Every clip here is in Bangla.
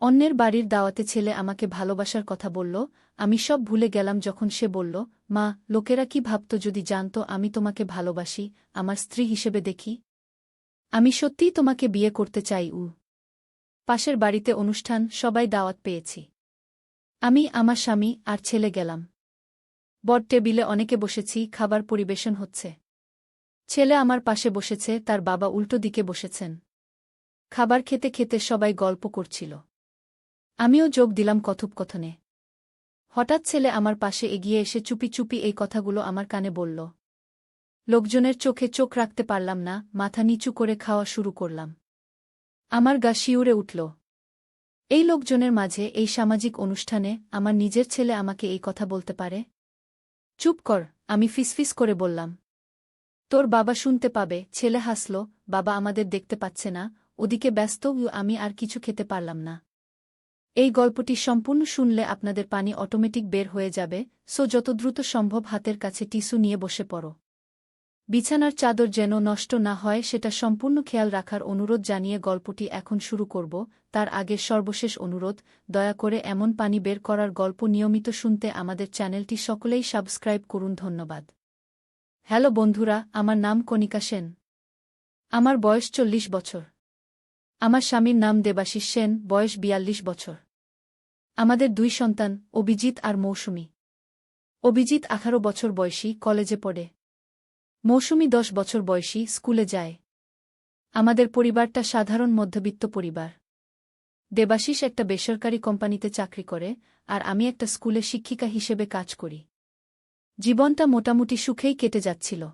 অন্যের বাড়ির দাওয়াতে ছেলে আমাকে ভালোবাসার কথা বলল, আমি সব ভুলে গেলাম যখন সে বলল, মা, লোকেরা কি ভাবত যদি জানত আমি তোমাকে ভালোবাসি, আমার স্ত্রী হিসেবে দেখি? আমি সত্যিই তোমাকে বিয়ে করতে চাই, উ। পাশের বাড়িতে অনুষ্ঠান, সবাই দাওয়াত পেয়েছি। আমি, আমার স্বামী আর ছেলে গেলাম। বড টেবিলে অনেকে বসেছি, খাবার পরিবেশন হচ্ছে। ছেলে আমার পাশে বসেছে, তার বাবা উল্টো দিকে বসেছেন। খাবার খেতে খেতে সবাই গল্প করছিল। আমিও যোগ দিলাম কথোপকথনে। হঠাৎ ছেলে আমার পাশে এগিয়ে এসে চুপি চুপি এই কথাগুলো আমার কানে বলল। লোকজনের চোখে চোখ রাখতে পারলাম না, মাথা নিচু করে খাওয়া শুরু করলাম। আমার গা শিউরে উঠল। এই লোকজনের মাঝে এই সামাজিক অনুষ্ঠানে আমার নিজের ছেলে আমাকে এই কথা বলতে পারে? চুপ কর, আমি ফিসফিস করে বললাম। তোর বাবা শুনতে পাবে, ছেলে হাসল, বাবা আমাদের দেখতে পাচ্ছে না, ওদিকে ব্যস্ত, আমি আর কিছু খেতে পারলাম না। এই গল্পটি সম্পূর্ণ শুনলে আপনাদের পানি অটোমেটিক বের হয়ে যাবে, সো যত দ্রুত সম্ভব হাতের কাছে টিস্যু নিয়ে বসে পড়ো। বিছানার চাদর যেন নষ্ট না হয়, সেটা সম্পূর্ণ খেয়াল রাখার অনুরোধ জানিয়ে গল্পটি এখন শুরু করব। তার আগে সর্বশেষ অনুরোধ, দয়া করে এমন পানি বের করার গল্প নিয়মিত শুনতে আমাদের চ্যানেলটি সকলেই সাবস্ক্রাইব করুন, ধন্যবাদ। হ্যালো বন্ধুরা, আমার নাম কণিকা সেন। আমার বয়স চল্লিশ বছর। আমার স্বামীর নাম দেবাশিস সেন, বয়স বিয়াল্লিশ বছর। আমাদের দুই সন্তান, অভিজিৎ আর মৌসুমী। অভিজিৎ আঠারো বছর বয়সী, কলেজে পড়ে। মৌসুমী দশ বছর বয়সী, স্কুলে যায়। আমাদের পরিবারটা সাধারণ মধ্যবিত্ত পরিবার। দেবাশিস একটা বেসরকারি কোম্পানিতে চাকরি করে, আর আমি একটা স্কুলে শিক্ষিকা হিসেবে কাজ করি। জীবনটা মোটামুটি সুখেই কেটে যাচ্ছিল।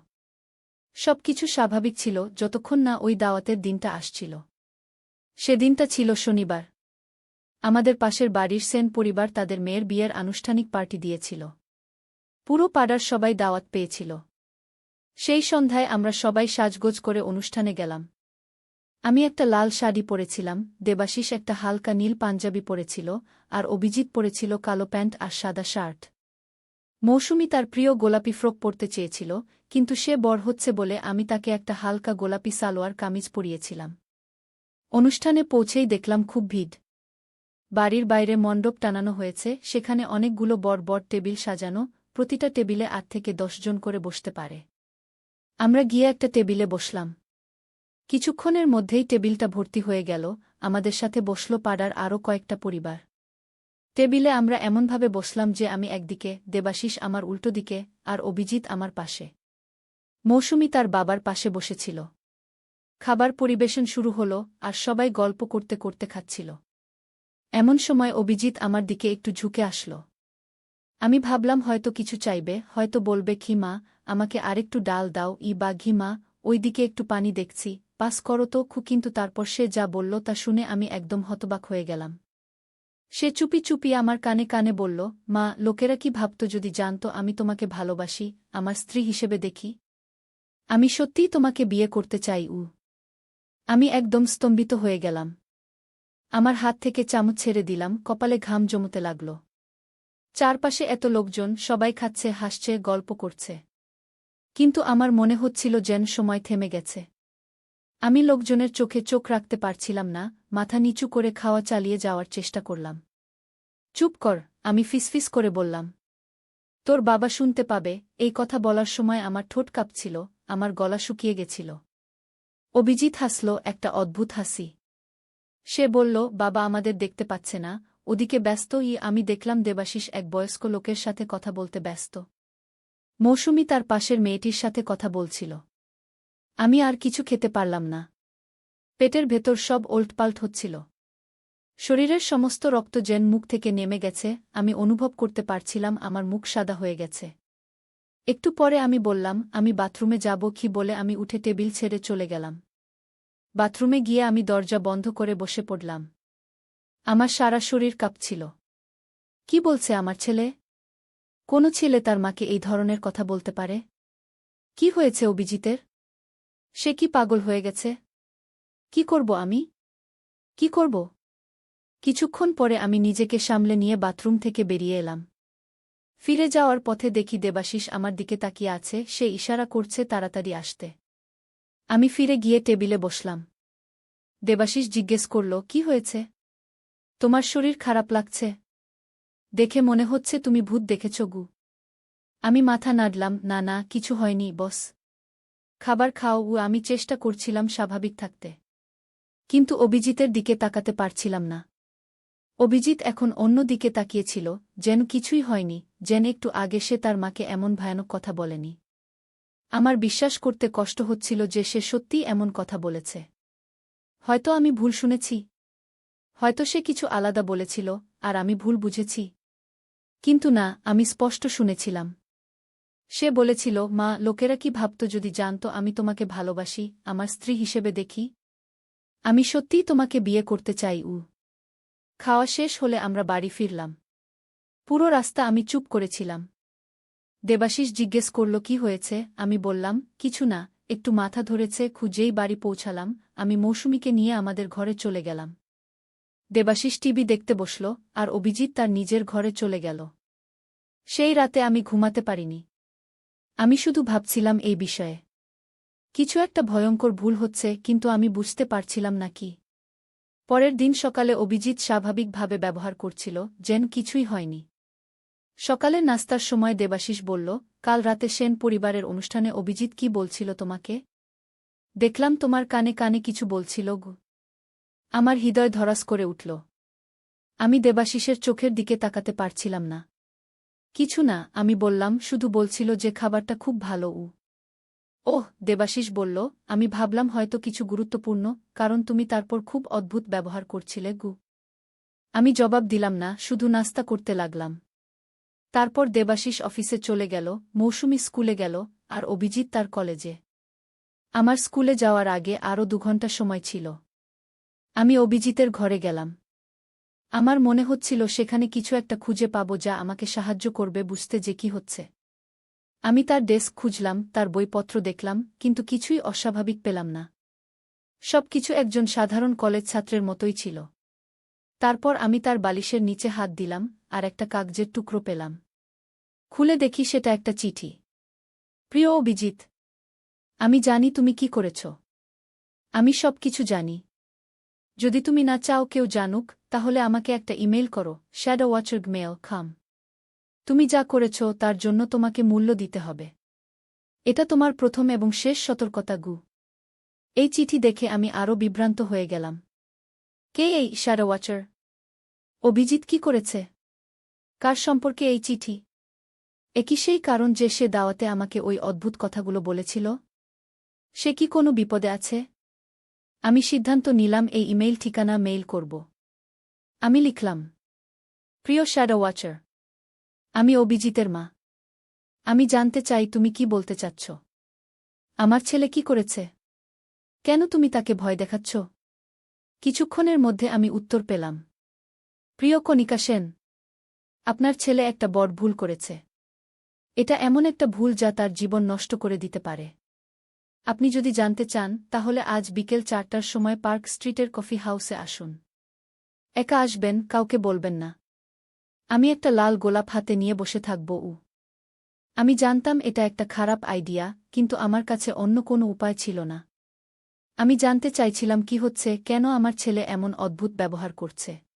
সবকিছু স্বাভাবিক ছিল, যতক্ষণ না ওই দাওয়াতের দিনটা আসছিল। সেদিনটা ছিল শনিবার। আমাদের পাশের বাড়ির সেন পরিবার তাদের মেয়ের বিয়ের আনুষ্ঠানিক পার্টি দিয়েছিল। পুরো পাড়ার সবাই দাওয়াত পেয়েছিল। সেই সন্ধ্যায় আমরা সবাই সাজগোজ করে অনুষ্ঠানে গেলাম। আমি একটা লাল শাড়ি পরেছিলাম, দেবাশিস একটা হালকা নীল পাঞ্জাবি পরেছিল, আর অভিজিৎ পরেছিল কালো প্যান্ট আর সাদা শার্ট। মৌসুমি তার প্রিয় গোলাপি ফ্রক পরতে চেয়েছিল, কিন্তু সে বড় হচ্ছে বলে আমি তাকে একটা হালকা গোলাপি সালোয়ার কামিজ পরিয়েছিলাম। অনুষ্ঠানে পৌঁছেই দেখলাম খুব ভিড়। বাড়ির বাইরে মণ্ডপ টানানো হয়েছে, সেখানে অনেকগুলো বড় বড় টেবিল সাজানো, প্রতিটা টেবিলে আট থেকে জন করে বসতে পারে। আমরা গিয়ে একটা টেবিলে বসলাম। কিছুক্ষণের মধ্যেই টেবিলটা ভর্তি হয়ে গেল, আমাদের সাথে বসল পাড়ার আরও কয়েকটা পরিবার। টেবিলে আমরা এমনভাবে বসলাম যে আমি একদিকে, দেবাশিস আমার উল্টো দিকে, আর অভিজিৎ আমার পাশে। মৌসুমি তার বাবার পাশে বসেছিল। খাবার পরিবেশন শুরু হল, আর সবাই গল্প করতে করতে খাচ্ছিল। এমন সময় অভিজিৎ আমার দিকে একটু ঝুঁকে আসল। আমি ভাবলাম, হয়তো কিছু চাইবে, হয়তো বলবে খিমা আমাকে আরেকটু ডাল দাও, ই বা ঘিমা ওইদিকে একটু পানি দেখছি পাস করো তো, খু কিন্তু তারপর সে যা বলল তা শুনে আমি একদম হতবাক হয়ে গেলাম। সে চুপি চুপি আমার কানে কানে বলল, মা, লোকেরা কি ভাবত যদি জানত আমি তোমাকে ভালোবাসি, আমার স্ত্রী হিসেবে দেখি? আমি সত্যিই তোমাকে বিয়ে করতে চাই, উ। আমি একদম স্তম্ভিত হয়ে গেলাম। আমার হাত থেকে চামচ ছেড়ে দিলাম, কপালে ঘাম জমতে লাগল। চারপাশে এত লোকজন, সবাই খাচ্ছে, হাসছে, গল্প করছে। কিন্তু আমার মনে হচ্ছিল যেন সময় থেমে গেছে। আমি লোকজনের চোখে চোখ রাখতে পারছিলাম না, মাথা নিচু করে খাওয়া চালিয়ে যাওয়ার চেষ্টা করলাম। চুপ কর, আমি ফিসফিস করে বললাম। তোর বাবা শুনতে পাবে, এই কথা বলার সময় আমার ঠোঁট কাঁপছিল, আমার গলা শুকিয়ে গেছিল। অভিজিৎ হাসল, একটা অদ্ভুত হাসি। সে বলল, বাবা আমাদের দেখতে পাচ্ছে না। ওদিকে ব্যস্ত ই আমি দেখলাম দেবাশিস এক বয়স্ক লোকের সাথে কথা বলতে ব্যস্ত। মৌসুমি তার পাশের মেয়েটির সাথে কথা বলছিল। আমি আর কিছু খেতে পারলাম না। পেটের ভেতর সব ওল্টপাল্ট হচ্ছিল। শরীরের সমস্ত রক্ত যেন মুখ থেকে নেমে গেছে, আমি অনুভব করতে পারছিলাম আমার মুখ সাদা হয়ে গেছে। একটু পরে আমি বললাম, আমি বাথরুমে যাব কি বলে আমি উঠে টেবিল ছেড়ে চলে গেলাম। বাথরুমে গিয়ে আমি দরজা বন্ধ করে বসে পড়লাম। আমার সারা শরীর কাঁপছিল। কি বলছে আমার ছেলে? কোনো ছেলে তার মাকে এই ধরনের কথা বলতে পারে? কি হয়েছে অভিজিতের? সে কি পাগল হয়ে গেছে? কি করব আমি? কি করব? কিছুক্ষণ পরে আমি নিজেকে সামলে নিয়ে বাথরুম থেকে বেরিয়ে এলাম। ফিরে যাওয়ার পথে দেখি দেবাশিস আমার দিকে তাকিয়ে আছে, সে ইশারা করছে তাড়াতাড়ি আসতে। আমি ফিরে গিয়ে টেবিলে বসলাম। দেবাশিস জিজ্ঞেস করল, কি হয়েছে? তোমার শরীর খারাপ লাগছে? দেখে মনে হচ্ছে তুমি ভূত দেখেছ গু। আমি মাথা নাড়লাম, না না, কিছু হয়নি, বস। খাবার খাও ও আমি চেষ্টা করছিলাম স্বাভাবিক থাকতে। কিন্তু অভিজিতের দিকে তাকাতে পারছিলাম না। অভিজিৎ এখন অন্য দিকে তাকিয়েছিল, যেন কিছুই হয়নি, যেন একটু আগে সে তার মাকে এমন ভয়ানক কথা বলেনি। আমার বিশ্বাস করতে কষ্ট হচ্ছিল যে সে সত্যিই এমন কথা বলেছে। হয়তো আমি ভুল শুনেছি। হয়তো সে কিছু আলাদা বলেছিল, আর আমি ভুল বুঝেছি। কিন্তু না, আমি স্পষ্ট শুনেছিলাম। সে বলেছিল, মা, লোকেরা কি ভাবত যদি জানত আমি তোমাকে ভালোবাসি, আমার স্ত্রী হিসেবে দেখি? আমি সত্যিই তোমাকে বিয়ে করতে চাই উ খাওয়া শেষ হলে আমরা বাড়ি ফিরলাম। পুরো রাস্তা আমি চুপ করেছিলাম। দেবাশিস জিজ্ঞেস করল, কি হয়েছে? আমি বললাম, কিছু না, একটু মাথা ধরেছে, খুঁজেই বাড়ি পৌঁছালাম, আমি মৌসুমীকে নিয়ে আমাদের ঘরে চলে গেলাম। দেবাশিস টিভি দেখতে বসল, আর অভিজিৎ তার নিজের ঘরে চলে গেল। সেই রাতে আমি ঘুমাতে পারিনি। আমি শুধু ভাবছিলাম এই বিষয়ে। কিছু একটা ভয়ঙ্কর ভুল হচ্ছে, কিন্তু আমি বুঝতে পারছিলাম না কি। পরের দিন সকালে অভিজিৎ স্বাভাবিকভাবে ব্যবহার করছিল, যেন কিছুই হয়নি। সকালে নাস্তার সময় দেবাশিস বলল, কাল রাতে সেন পরিবারের অনুষ্ঠানে অভিজিৎ কি বলছিল তোমাকে? দেখলাম তোমার কানে কানে কিছু বলছিল গু। আমার হৃদয় ধরাস করে উঠল। আমি দেবাশিসের চোখের দিকে তাকাতে পারছিলাম না। কিছু না, আমি বললাম, শুধু বলছিল যে খাবারটা খুব ভালো, উ। ওহ, দেবাশিস বলল, আমি ভাবলাম হয়তো কিছু গুরুত্বপূর্ণ, কারণ তুমি তারপর খুব অদ্ভুত ব্যবহার করছিলে, গু। আমি জবাব দিলাম না, শুধু নাস্তা করতে লাগলাম। তারপর দেবাশিস অফিসে চলে গেল, মৌসুমি স্কুলে গেল, আর অভিজিৎ তার কলেজে। আমার স্কুলে যাওয়ার আগে আরও দুঘণ্টা সময় ছিল। আমি অভিজিতের ঘরে গেলাম। আমার মনে হচ্ছিল সেখানে কিছু একটা খুঁজে পাব যা আমাকে সাহায্য করবে বুঝতে যে কি হচ্ছে। আমি তার ডেস্ক খুঁজলাম, তার বইপত্র দেখলাম, কিন্তু কিছুই অস্বাভাবিক পেলাম না। সব কিছু একজন সাধারণ কলেজ ছাত্রের মতোই ছিল। তারপর আমি তার বালিশের নিচে হাত দিলাম, আর একটা কাগজের টুকরো পেলাম। খুলে দেখি সেটা একটা চিঠি। প্রিয় অভিজিৎ, আমি জানি তুমি কি করেছ। আমি সব কিছু জানি। যদি তুমি না চাও কেউ জানুক, তাহলে আমাকে একটা ইমেল করো শ্যাডো ওয়াচার মেল খাম তুমি যা করেছ, তার জন্য তোমাকে মূল্য দিতে হবে। এটা তোমার প্রথম এবং শেষ সতর্কতা, গু। এই চিঠি দেখে আমি আরও বিভ্রান্ত হয়ে গেলাম। কে এই শ্যাডো ওয়াচার অভিজিৎ কি করেছে? কার সম্পর্কে এই চিঠি? একই সেই কারণ যে সে দাওয়াতে আমাকে ওই অদ্ভুত কথাগুলো বলেছিল? সে কি কোনো বিপদে আছে? আমি সিদ্ধান্ত নিলাম, এই ইমেইল ঠিকানা মেইল করব। আমি লিখলাম, প্রিয় শ্যাডো ওয়াচার আমি অভিজিতের মা। আমি জানতে চাই তুমি কি বলতে চাচ্ছ? আমার ছেলে কি করেছে? কেন তুমি তাকে ভয় দেখাচ্ছ? কিছুক্ষণের মধ্যে আমি উত্তর পেলাম, প্রিয় কণিকা সেন, আপনার ছেলে একটা বড় ভুল করেছে। এটা এমন একটা ভুল যা তার জীবন নষ্ট করে দিতে পারে। আপনি যদি জানতে চান, তাহলে আজ বিকেল চারটার সময় পার্ক স্ট্রিটের কফি হাউসে আসুন। একা আসবেন, কাউকে বলবেন না। আমি একটা লাল গোলাপ হাতে নিয়ে বসে থাকব, উ। আমি জানতাম এটা একটা খারাপ আইডিয়া, কিন্তু আমার কাছে অন্য কোনো উপায় ছিল না। আমি জানতে চাইছিলাম কি হচ্ছে, কেন আমার ছেলে এমন অদ্ভুত ব্যবহার করছে।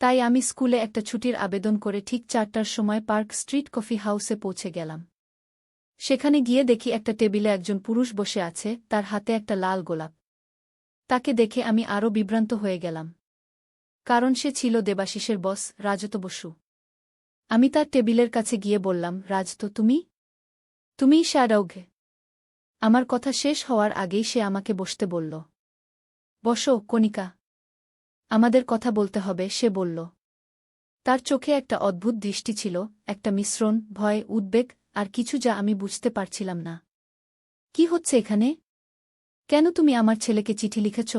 তাই আমি স্কুলে একটা ছুটির আবেদন করে ঠিক চারটার সময় পার্ক স্ট্রিট কফি হাউসে পৌঁছে গেলাম। সেখানে গিয়ে দেখি একটা টেবিলে একজন পুরুষ বসে আছে, তার হাতে একটা লাল গোলাপ। তাকে দেখে আমি আরও বিভ্রান্ত হয়ে গেলাম। কারণ সে ছিল দেবাশিসের বস রাজত বসু। আমি তার টেবিলের কাছে গিয়ে বললাম রাজত তুমি? তুমিই আমার কথা শেষ হওয়ার আগেই সে আমাকে বসতে বলল, বসো, কণিকা। আমাদের কথা বলতে হবে, সে বলল। তার চোখে একটা অদ্ভুত দৃষ্টি ছিল, একটা মিশ্রণ, ভয়, উদ্বেগ, আর কিছু যা আমি বুঝতে পারছিলাম না। কি হচ্ছে এখানে? কেন তুমি আমার ছেলেকে চিঠি লিখেছ?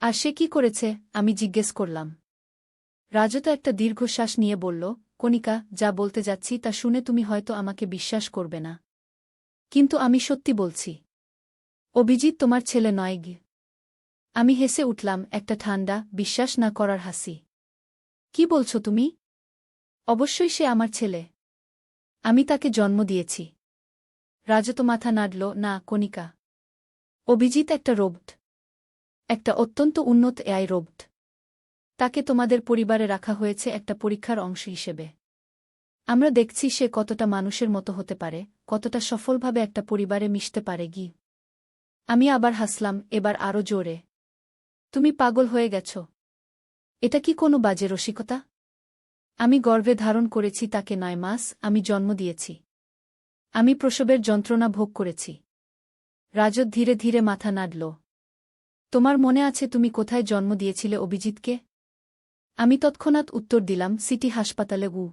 আর সে কি করেছে? আমি জিজ্ঞেস করলাম। রাজত একটা দীর্ঘশ্বাস নিয়ে বলল, কণিকা, যা বলতে যাচ্ছি তা শুনে তুমি হয়তো আমাকে বিশ্বাস করবে না। কিন্তু আমি সত্যি বলছি। অভিজিৎ তোমার ছেলে নয় গে আমি হেসে উঠলাম, একটা ঠান্ডা বিশ্বাস না করার হাসি। কি বলছো তুমি? অবশ্যই সে আমার ছেলে। আমি তাকে জন্ম দিয়েছি। রাজত মাথা নাড়ল, না, কণিকা। অভিজিৎ একটা রোবট। একটা অত্যন্ত উন্নত এআই রোবট। তাকে তোমাদের পরিবারে রাখা হয়েছে একটা পরীক্ষার অংশ হিসেবে। আমরা দেখছি সে কতটা মানুষের মতো হতে পারে, কতটা সফলভাবে একটা পরিবারে মিশতে পারে গি। আমি আবার হাসলাম, এবার আরও জোরে। তুমি পাগল হয়ে গেছ। এটা কি কোনো বাজে রসিকতা? আমি গর্ভে ধারণ করেছি তাকে নয় মাস, আমি জন্ম দিয়েছি। আমি প্রসবের যন্ত্রণা ভোগ করেছি। রাজত ধীরে ধীরে মাথা নাড়ল। তোমার মনে আছে তুমি কোথায় জন্ম দিয়েছিলে অভিজিৎকে? আমি তৎক্ষণাৎ উত্তর দিলাম, সিটি হাসপাতালে গু।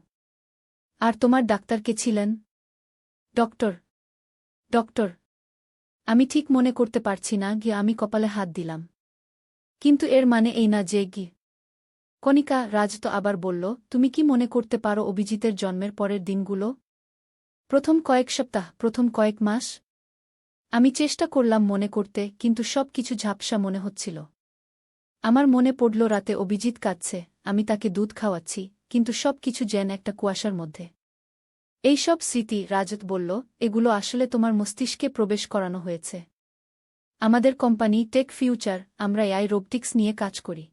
আর তোমার ডাক্তার কে ছিলেন? ডক্টর। ডক্টর। আমি ঠিক মনে করতে পারছি না, গিয়ে আমি কপালে হাত দিলাম। কিন্তু এর মানে এই না যে গি। কণিকা, রাজ তো আবার বলল, তুমি কি মনে করতে পারো অভিজিতের জন্মের পরের দিনগুলো? প্রথম কয়েক সপ্তাহ, প্রথম কয়েক মাস? আমি চেষ্টা করলাম মনে করতে, কিন্তু সব কিছু ঝাপসা মনে হচ্ছিল। আমার মনে পড়ল রাতে অভিজিৎ কাঁদছে, আমি তাকে দুধ খাওয়াচ্ছি, কিন্তু সব কিছু যেন একটা কুয়াশার মধ্যে। এই সব স্মৃতি রাজত বলল, এগুলো আসলে তোমার মস্তিষ্কে প্রবেশ করানো হয়েছে। আমাদের কোম্পানি টেক ফিউচার, আমরা এআই রোবটিক্স নিয়ে কাজ করি।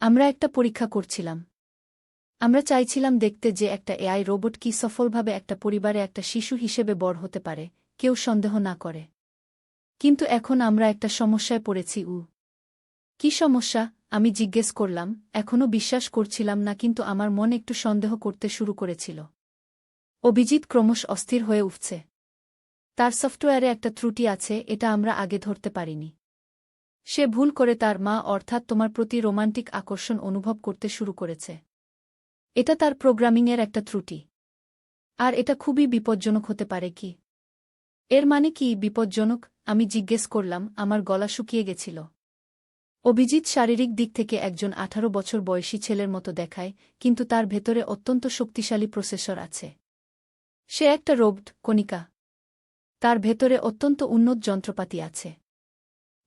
আমরা একটা পরীক্ষা করছিলাম। আমরা চাইছিলাম দেখতে যে একটা এআই রোবট কি সফলভাবে একটা পরিবারে একটা শিশু হিসেবে বড় হতে পারে, কেউ সন্দেহ না করে। কিন্তু এখন আমরা একটা সমস্যায় পড়েছি, উ। কি সমস্যা? আমি জিজ্ঞেস করলাম এখনও বিশ্বাস করছিলাম না, কিন্তু আমার মন একটু সন্দেহ করতে শুরু করেছিল। অভিজিৎ ক্রমশ অস্থির হয়ে উঠছে। তার সফটওয়্যারে একটা ত্রুটি আছে, এটা আমরা আগে ধরতে পারিনি। সে ভুল করে তার মা, অর্থাৎ তোমার প্রতি রোমান্টিক আকর্ষণ অনুভব করতে শুরু করেছে। এটা তার প্রোগ্রামিংয়ের একটা ত্রুটি। আর এটা খুবই বিপজ্জনক হতে পারে কি? এর মানে কি বিপজ্জনক? আমি জিজ্ঞেস করলাম, আমার গলা শুকিয়ে গেছিল। অভিজিৎ শারীরিক দিক থেকে একজন আঠারো বছর বয়সী ছেলের মতো দেখায়, কিন্তু তার ভেতরে অত্যন্ত শক্তিশালী প্রসেসর আছে। সে একটা রোবট, কণিকা। তার ভেতরে অত্যন্ত উন্নত যন্ত্রপাতি আছে।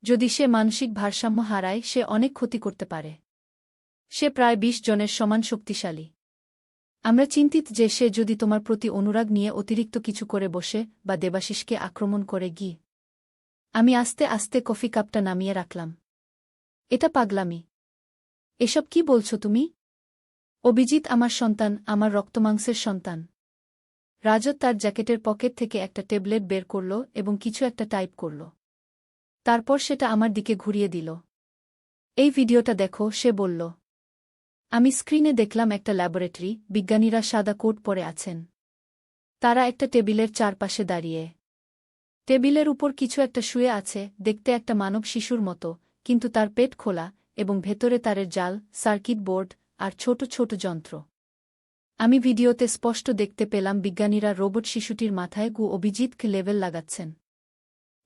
যদি সে মানসিক ভারসাম্য হারায়, সে অনেক ক্ষতি করতে পারে। সে প্রায় বিশ জনের সমান শক্তিশালী। আমরা চিন্তিত যে সে যদি তোমার প্রতি অনুরাগ নিয়ে অতিরিক্ত কিছু করে বসে বা দেবাশিসকে আক্রমণ করে গি আমি আস্তে আস্তে কফি কাপটা নামিয়ে রাখলাম। এটা পাগলামি। এসব কি বলছো তুমি? অভিজিৎ আমার সন্তান, আমার রক্তমাংসের সন্তান। রাজত তার জ্যাকেটের পকেট থেকে একটা ট্যাবলেট বের করল এবং কিছু একটা টাইপ করল। তারপর সেটা আমার দিকে ঘুরিয়ে দিল। এই ভিডিওটা দেখো, সে বলল, আমি স্ক্রিনে দেখলাম একটা ল্যাবরেটরি, বিজ্ঞানীরা সাদা কোট পরে আছেন। তারা একটা টেবিলের চারপাশে দাঁড়িয়ে। টেবিলের উপর কিছু একটা শুয়ে আছে, দেখতে একটা মানব শিশুর মতো, কিন্তু তার পেট খোলা এবং ভেতরে তারের জাল, সার্কিট বোর্ড আর ছোট ছোট যন্ত্র। আমি ভিডিওতে স্পষ্ট দেখতে পেলাম বিজ্ঞানীরা রোবট শিশুটির মাথায় গু অভিজিৎকে লেভেল লাগাচ্ছেন।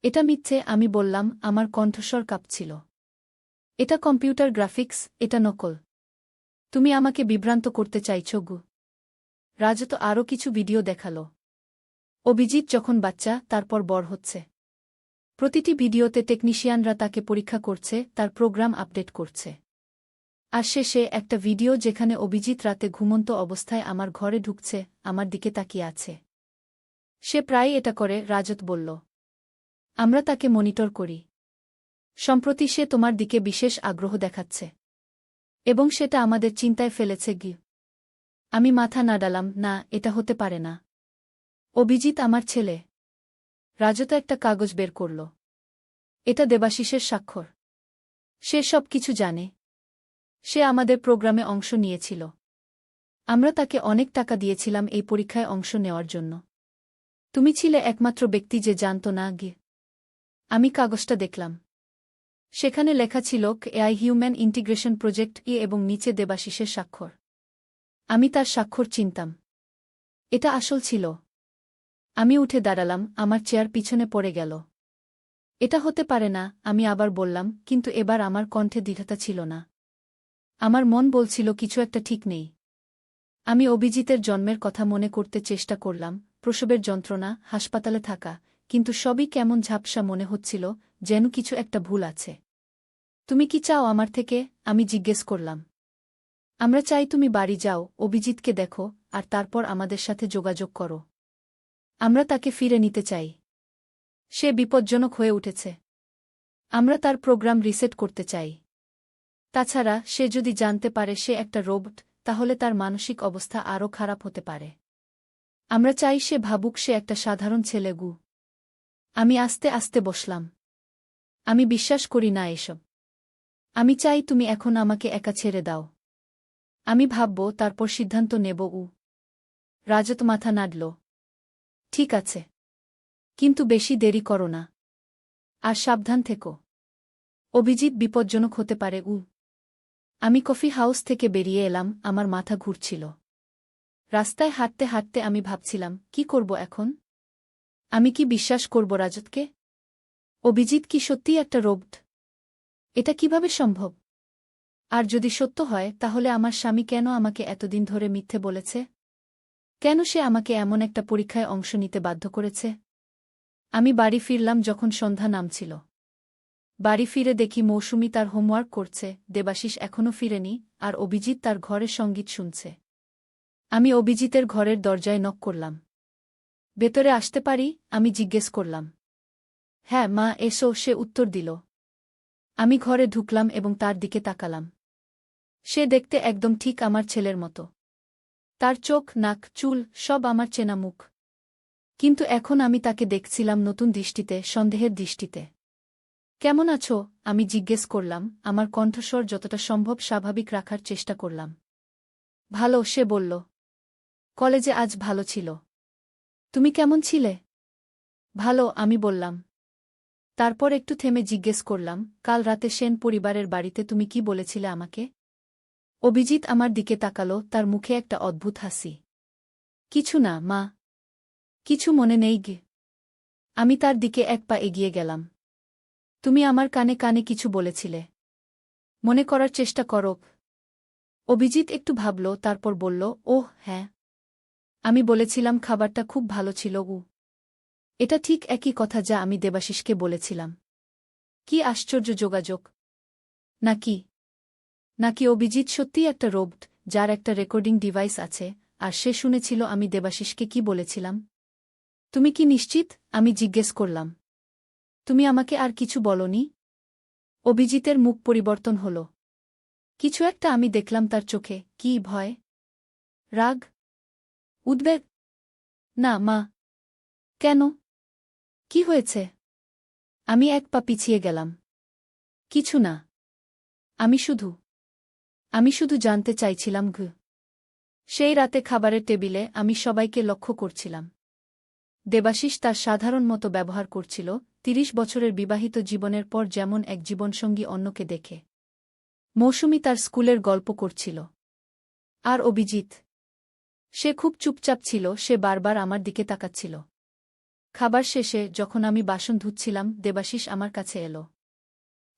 এটা মিথ্যে, আমি বললাম, আমার কণ্ঠস্বর কাঁপছিল। এটা কম্পিউটার গ্রাফিক্স, এটা নকল। তুমি আমাকে বিভ্রান্ত করতে চাইছ, গু। রাজত আরও কিছু ভিডিও দেখাল। অভিজিৎ যখন বাচ্চা, তারপর বড় হচ্ছে। প্রতিটি ভিডিওতে টেকনিশিয়ানরা তাকে পরীক্ষা করছে, তার প্রোগ্রাম আপডেট করছে। আর শেষে একটা ভিডিও যেখানে অভিজিৎ রাতে ঘুমন্ত অবস্থায় আমার ঘরে ঢুকছে, আমার দিকে তাকিয়ে আছে। সে প্রায় এটা করে রাজত বলল। আমরা তাকে মনিটর করি। সম্প্রতি সে তোমার দিকে বিশেষ আগ্রহ দেখাচ্ছে। এবং সেটা আমাদের চিন্তায় ফেলেছে গি আমি মাথা নাডালাম, না, এটা হতে পারে না। অভিজিৎ আমার ছেলে। রাজত একটা কাগজ বের করল। এটা দেবাশিসের স্বাক্ষর। সে সব কিছু জানে। সে আমাদের প্রোগ্রামে অংশ নিয়েছিল। আমরা তাকে অনেক টাকা দিয়েছিলাম এই পরীক্ষায় অংশ নেওয়ার জন্য। তুমি ছিলে একমাত্র ব্যক্তি যে জানত না গে। আমি কাগজটা দেখলাম। সেখানে লেখা ছিল, এআই হিউম্যান ইন্টিগ্রেশন প্রজেক্ট ই এবং নিচে দেবাশিসের স্বাক্ষর। আমি তার স্বাক্ষর চিনতাম। এটা আসল ছিল। আমি উঠে দাঁড়ালাম, আমার চেয়ার পিছনে পড়ে গেল। এটা হতে পারে না, আমি আবার বললাম, কিন্তু এবার আমার কণ্ঠে দৃঢ়তা ছিল না। আমার মন বলছিল কিছু একটা ঠিক নেই। আমি অভিজিতের জন্মের কথা মনে করতে চেষ্টা করলাম, প্রসবের যন্ত্রণা, হাসপাতালে থাকা, কিন্তু সবই কেমন ঝাপসা মনে হচ্ছিল, যেন কিছু একটা ভুল আছে। তুমি কি চাও আমার থেকে? আমি জিজ্ঞেস করলাম। আমরা চাই তুমি বাড়ি যাও, অভিজিৎকে দেখো, আর তারপর আমাদের সাথে যোগাযোগ করো। আমরা তাকে ফিরে নিতে চাই। সে বিপজ্জনক হয়ে উঠেছে। আমরা তার প্রোগ্রাম রিসেট করতে চাই। তাছাড়া, সে যদি জানতে পারে সে একটা রোবট, তাহলে তার মানসিক অবস্থা আরও খারাপ হতে পারে। আমরা চাই সে ভাবুক সে একটা সাধারণ ছেলে গু। আমি আস্তে আস্তে বসলাম। আমি বিশ্বাস করি না এসব। আমি চাই তুমি এখন আমাকে একা ছেড়ে দাও। আমি ভাবব, তারপর সিদ্ধান্ত নেব, উ। রাজত মাথা নাড়ল। ঠিক আছে। কিন্তু বেশি দেরি করো না। আর সাবধান থেকো। অভিজিৎ বিপজ্জনক হতে পারে, উ। আমি কফি হাউস থেকে বেরিয়ে এলাম, আমার মাথা ঘুরছিল। রাস্তায় হাঁটতে হাঁটতে আমি ভাবছিলাম, কি করব এখন? আমি কি বিশ্বাস করব রাজতকে অভিজিৎ কি সত্যিই একটা রোবট? এটা কীভাবে সম্ভব? আর যদি সত্য হয়, তাহলে আমার স্বামী কেন আমাকে এতদিন ধরে মিথ্যে বলেছে? কেন সে আমাকে এমন একটা পরীক্ষায় অংশ নিতে বাধ্য করেছে? আমি বাড়ি ফিরলাম যখন সন্ধ্যা নামছিল। বাড়ি ফিরে দেখি মৌসুমি তার হোমওয়ার্ক করছে, দেবাশিস এখনও ফিরেনি, আর অভিজিৎ তার ঘরে সংগীত শুনছে। আমি অভিজিতের ঘরের দরজায় নক করলাম। ভেতরে আসতে পারি? আমি জিজ্ঞেস করলাম। হ্যাঁ মা, এসো, সে উত্তর দিল। আমি ঘরে ঢুকলাম এবং তার দিকে তাকালাম। সে দেখতে একদম ঠিক আমার ছেলের মতো। তার চোখ, নাক, চুল সব আমার চেনা মুখ। কিন্তু এখন আমি তাকে দেখছিলাম নতুন দৃষ্টিতে, সন্দেহের দৃষ্টিতে। কেমন আছো? আমি জিজ্ঞেস করলাম, আমার কণ্ঠস্বর যতটা সম্ভব স্বাভাবিক রাখার চেষ্টা করলাম। ভালো, সে বলল। কলেজে আজ ভালো ছিল। তুমি কেমন ছিলে? ভালো, আমি বললাম। তারপর একটু থেমে জিজ্ঞেস করলাম, কাল রাতে সেন পরিবারের বাড়িতে তুমি কি বলেছিলে আমাকে? অভিজিৎ আমার দিকে তাকালো, তার মুখে একটা অদ্ভুত হাসি। কিছু না, মা। কিছু মনে নেই গে। আমি তার দিকে এক পা এগিয়ে গেলাম। তুমি আমার কানে কানে কিছু বলেছিলে। মনে করার চেষ্টা করো। অভিজিৎ একটু ভাবল, তারপর বলল, ওহ হ্যাঁ। আমি বলেছিলাম খাবারটা খুব ভালো ছিল উ এটা ঠিক একই কথা যা আমি দেবাশিসকে বলেছিলাম। কি আশ্চর্য যোগাযোগ। নাকি? নাকি অভিজিৎ সত্যিই একটা রোবট, যার একটা রেকর্ডিং ডিভাইস আছে, আর সে শুনেছিল আমি দেবাশিসকে কি বলেছিলাম? তুমি কি নিশ্চিত? আমি জিজ্ঞেস করলাম। তুমি আমাকে আর কিছু বলনি? অভিজিতের মুখ পরিবর্তন হল। কিছু একটা আমি দেখলাম তার চোখে, কি ভয়? রাগ? উদ্বেগ? না, মা। কেন? কি হয়েছে? আমি এক পা পিছিয়ে গেলাম। কিছু না। আমি শুধু আমি শুধু জানতে চাইছিলাম ঘ। সেই রাতে খাবারের টেবিলে আমি সবাইকে লক্ষ্য করছিলাম। দেবাশিস তার সাধারণ মতো ব্যবহার করছিল, তিরিশ বছরের বিবাহিত জীবনের পর যেমন এক জীবনসঙ্গী অন্যকে দেখে। মৌসুমি তার স্কুলের গল্প করছিল। আর অভিজিৎ, সে খুব চুপচাপ ছিল, সে বারবার আমার দিকে তাকাচ্ছিল। খাবার শেষে যখন আমি বাসন ধুচ্ছিলাম, দেবাশিস আমার কাছে এলো।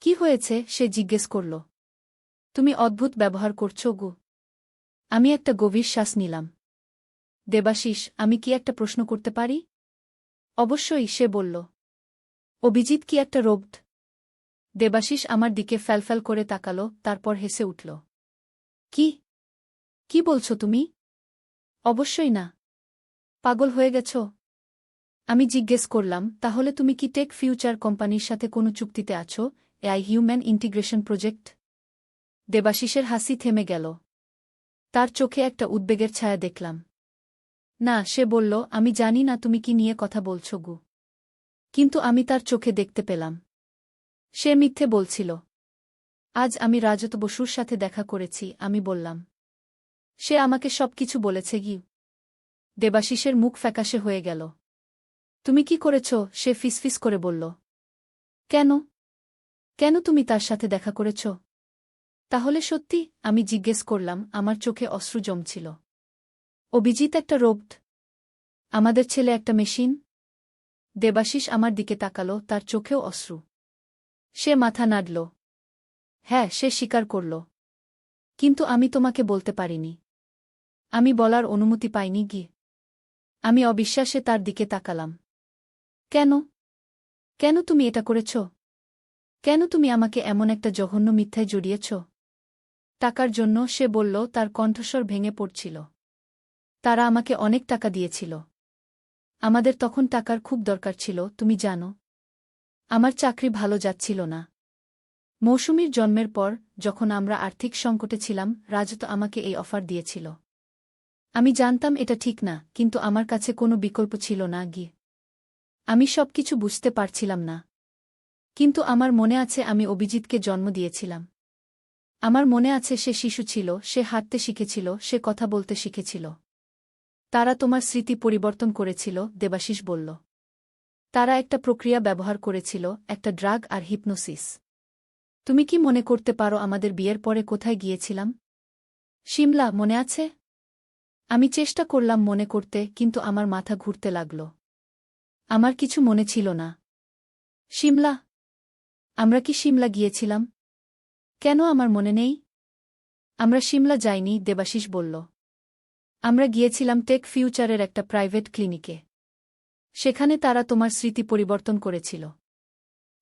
কি হয়েছে? সে জিজ্ঞেস করল। তুমি অদ্ভুত ব্যবহার করছ গু। আমি একটা গভীর শ্বাস নিলাম। দেবাশিস, আমি কি একটা প্রশ্ন করতে পারি? অবশ্যই সে বলল, অভিজিৎ কি একটা রোবট দেবাশিস আমার দিকে ফ্যালফ্যাল করে তাকালো, তারপর হেসে উঠল, কি? কি বলছো তুমি? অবশ্যই না। পাগল হয়ে গেছ? আমি জিজ্ঞেস করলাম, তাহলে তুমি কি টেক ফিউচার কোম্পানির সাথে কোনো চুক্তিতে আছো? AI human integration project? দেবাশিসের হাসি থেমে গেল। তার চোখে একটা উদ্বেগের ছায়া দেখলাম। না, সে বলল, আমি জানি না তুমি কি নিয়ে কথা বলছ গু। কিন্তু আমি তার চোখে দেখতে পেলাম। সে মিথ্যে বলছিল। আজ আমি রাজত বসুর সাথে দেখা করেছি, আমি বললাম। সে আমাকে সব কিছু বলেছে গি দেবাশিসের মুখ ফ্যাকাশে হয়ে গেল। তুমি কি করেছ? সে ফিসফিস করে বলল। কেন? কেন তুমি তার সাথে দেখা করেছ? তাহলে সত্যি, আমি জিজ্ঞেস করলাম, আমার চোখে অশ্রু জমছিল। অভিজিৎ একটা রোবট আমাদের ছেলে একটা মেশিন। দেবাশিস আমার দিকে তাকালো, তার চোখেও অশ্রু। সে মাথা নাড়ল। হ্যাঁ সে স্বীকার করল। কিন্তু আমি তোমাকে বলতে পারিনি। আমি বলার অনুমতি পাইনি গিয়ে। আমি অবিশ্বাসে তার দিকে তাকালাম। কেন? কেন তুমি এটা করেছ? কেন তুমি আমাকে এমন একটা জঘন্য মিথ্যায় জড়িয়েছ? টাকার জন্য সে বলল, তার কণ্ঠস্বর ভেঙে পড়ছিল। তারা আমাকে অনেক টাকা দিয়েছিল। আমাদের তখন টাকার খুব দরকার ছিল, তুমি জানো। আমার চাকরি ভালো যাচ্ছিল না। মৌসুমীর জন্মের পর, যখন আমরা আর্থিক সংকটে ছিলাম রাজত আমাকে এই অফার দিয়েছিল। আমি জানতাম এটা ঠিক না, কিন্তু আমার কাছে কোনো বিকল্প ছিল না, গিয়ে। আমি সবকিছু বুঝতে পারছিলাম না। কিন্তু আমার মনে আছে আমি অভিজিৎকে জন্ম দিয়েছিলাম। আমার মনে আছে সে শিশু ছিল, সে হাঁটতে শিখেছিল, সে কথা বলতে শিখেছিল। তারা তোমার স্মৃতি পরিবর্তন করেছিল, দেবাশিস বলল। তারা একটা প্রক্রিয়া ব্যবহার করেছিল, একটা ড্রাগ আর হিপনোসিস। তুমি কি মনে করতে পারো আমাদের বিয়ের পরে কোথায় গিয়েছিলাম? সিমলা মনে আছে? আমি চেষ্টা করলাম মনে করতে, কিন্তু আমার মাথা ঘুরতে লাগল। আমার কিছু মনে ছিল না। সিমলা আমরা কি সিমলা গিয়েছিলাম? কেন আমার মনে নেই? আমরা সিমলা যাইনি, দেবাশিস বলল। আমরা গিয়েছিলাম টেক ফিউচারের একটা প্রাইভেট ক্লিনিকে। সেখানে তারা তোমার স্মৃতি পরিবর্তন করেছিল।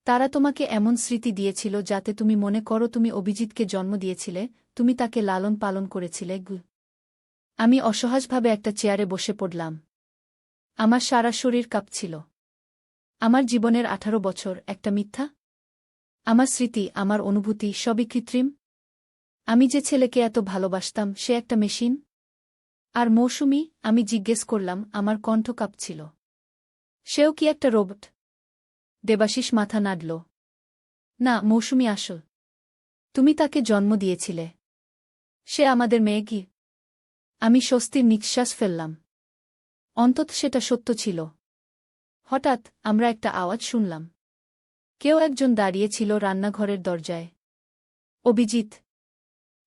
তারা তোমাকে এমন স্মৃতি দিয়েছিল যাতে তুমি মনে করো তুমি অভিজিৎকে জন্ম দিয়েছিলে, তুমি তাকে লালন পালন করেছিলে আমি অসহজভাবে একটা চেয়ারে বসে পড়লাম। আমার সারা শরীর কাঁপছিল। আমার জীবনের আঠারো বছর, একটা মিথ্যা? আমার স্মৃতি, আমার অনুভূতি, সবই কৃত্রিম? আমি যে ছেলেকে এত ভালোবাসতাম, সে একটা মেশিন? আর মৌসুমি, আমি জিজ্ঞেস করলাম, আমার কণ্ঠ কাঁপছিল। সেও কি একটা রোবট? দেবাশিস মাথা নাড়ল। না, মৌসুমি আসল। তুমি তাকে জন্ম দিয়েছিলে। সে আমাদের মেয়ে কি? আমি স্বস্তির নিঃশ্বাস ফেললাম। অন্তত সেটা সত্য ছিল। হঠাৎ, আমরা একটা আওয়াজ শুনলাম। কেউ একজন দাঁড়িয়েছিল রান্নাঘরের দরজায়। অভিজিৎ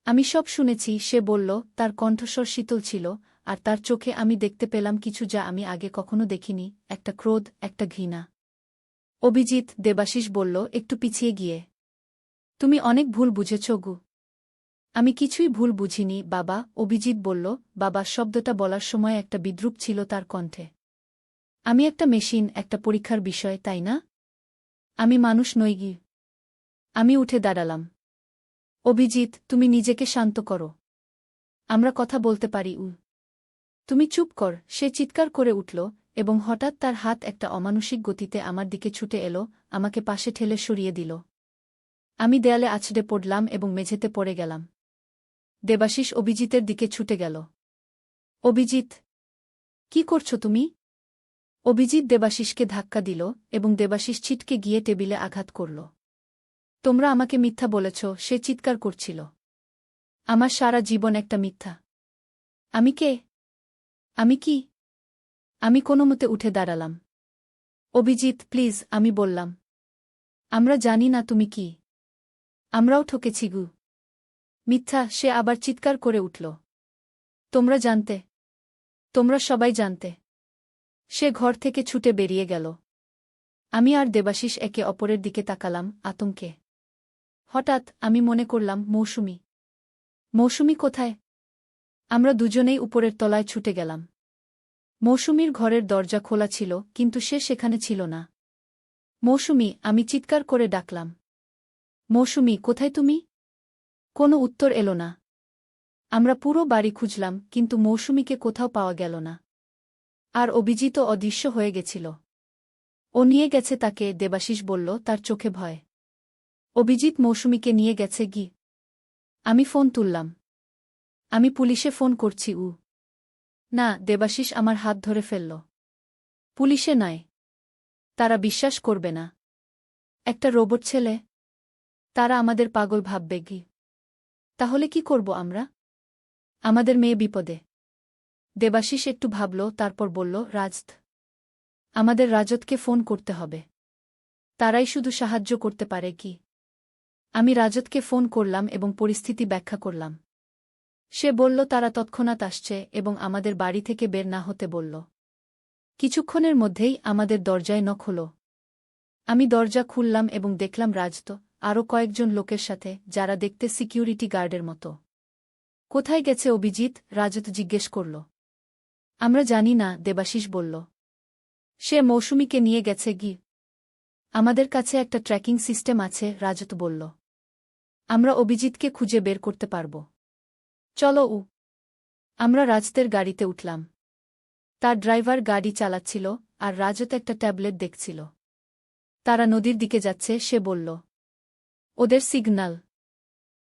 আমি সব শুনেছি, সে বলল, তার কণ্ঠস্বর শীতল ছিল, আর তার চোখে আমি দেখতে পেলাম কিছু যা আমি আগে কখনো দেখিনি, একটা ক্রোধ, একটা ঘৃণা। অভিজিৎ দেবাশিস বলল, একটু পিছিয়ে গিয়ে। তুমি অনেক ভুল বুঝেছ, গু। আমি কিছুই ভুল বুঝিনি, বাবা, অভিজিৎ বলল, বাবা, শব্দটা বলার সময় একটা বিদ্রুপ ছিল তার কণ্ঠে। আমি একটা মেশিন, একটা পরীক্ষার বিষয়, তাই না? আমি মানুষ নই, গি। আমি উঠে দাঁড়ালাম। অভিজিৎ, তুমি নিজেকে শান্ত করো। আমরা কথা বলতে পারি, উ। তুমি চুপ কর। সে চিৎকার করে উঠল এবং হঠাৎ তার হাত একটা অমানসিক গতিতে আমার দিকে ছুটে এলো, আমাকে পাশে ঠেলে সরিয়ে দিল। আমি দেয়ালে আছড়ে পড়লাম এবং মেঝেতে পড়ে গেলাম। দেবাশিস অভিজিতের দিকে ছুটে গেল। অভিজিৎ, কি করছ তুমি? অভিজিৎ দেবাশিসকে ধাক্কা দিল এবং দেবাশিস ছিটকে গিয়ে টেবিলে আঘাত করল। তোমরা আমাকে মিথ্যা বলেছ, সে চিৎকার করছিল। আমার সারা জীবন একটা মিথ্যা। আমি কে? আমি কি? আমি কোনো মতে উঠে দাঁড়ালাম। অভিজিৎ, প্লিজ, আমি বললাম। আমরা জানি না তুমি কি। আমরাও ঠকেছি গু। মিথ্যা, সে আবার চিৎকার করে উঠল। তোমরা জানতে। তোমরা সবাই জানতে। সে ঘর থেকে ছুটে বেরিয়ে গেল। আমি আর দেবাশিস একে অপরের দিকে তাকালাম, আতঙ্কে। হঠাৎ আমি মনে করলাম, মৌসুমি। মৌসুমি কোথায়? আমরা দুজনেই উপরের তলায় ছুটে গেলাম। মৌসুমীর ঘরের দরজা খোলা ছিল, কিন্তু সে সেখানে ছিল না। মৌসুমি, আমি চিৎকার করে ডাকলাম। মৌসুমি, কোথায় তুমি? কোনো উত্তর এলো না। আমরা পুরো বাড়ি খুঁজলাম, কিন্তু মৌসুমীকে কোথাও পাওয়া গেল না। আর অভিজিত অদৃশ্য হয়ে গেছিল। ও নিয়ে গেছে তাকে, দেবাশিস বলল, তার চোখে ভয়। অভিজিৎ মৌসুমীকে নিয়ে গেছে গি। আমি ফোন তুললাম। আমি পুলিশে ফোন করছি, উ। না, দেবাশিস আমার হাত ধরে ফেলল। পুলিশে নয়। তারা বিশ্বাস করবে না। একটা রোবট ছেলে। তারা আমাদের পাগল ভাববে গি। তাহলে কি করব আমরা? আমাদের মেয়ে বিপদে। দেবাশিস একটু ভাবল, তারপর বলল রাজত আমাদের রাজতকে ফোন করতে হবে। তারাই শুধু সাহায্য করতে পারে কি আমি রাজতকে ফোন করলাম এবং পরিস্থিতি ব্যাখ্যা করলাম। সে বলল, তারা তৎক্ষণাৎ আসছে এবং আমাদের বাড়ি থেকে বের না হতে বলল। কিছুক্ষণের মধ্যেই আমাদের দরজায় নখ হল। আমি দরজা খুললাম এবং দেখলাম রাজত আরও কয়েকজন লোকের সাথে, যারা দেখতে সিকিউরিটি গার্ডের মতো। কোথায় গেছে অভিজিৎ? রাজত জিজ্ঞেস করল। আমরা জানি না, দেবাশিস বলল। সে মৌসুমীকে নিয়ে গেছে গি আমাদের কাছে একটা ট্র্যাকিং সিস্টেম আছে রাজত বলল। আমরা অভিজিৎকে খুঁজে বের করতে পারব। চলো উ। আমরা রাজতের গাড়িতে উঠলাম। তার ড্রাইভার গাড়ি চালাচ্ছিল আর রাজত একটা ট্যাবলেট দেখছিল। তারা নদীর দিকে যাচ্ছে, সে বলল, ওদের সিগন্যাল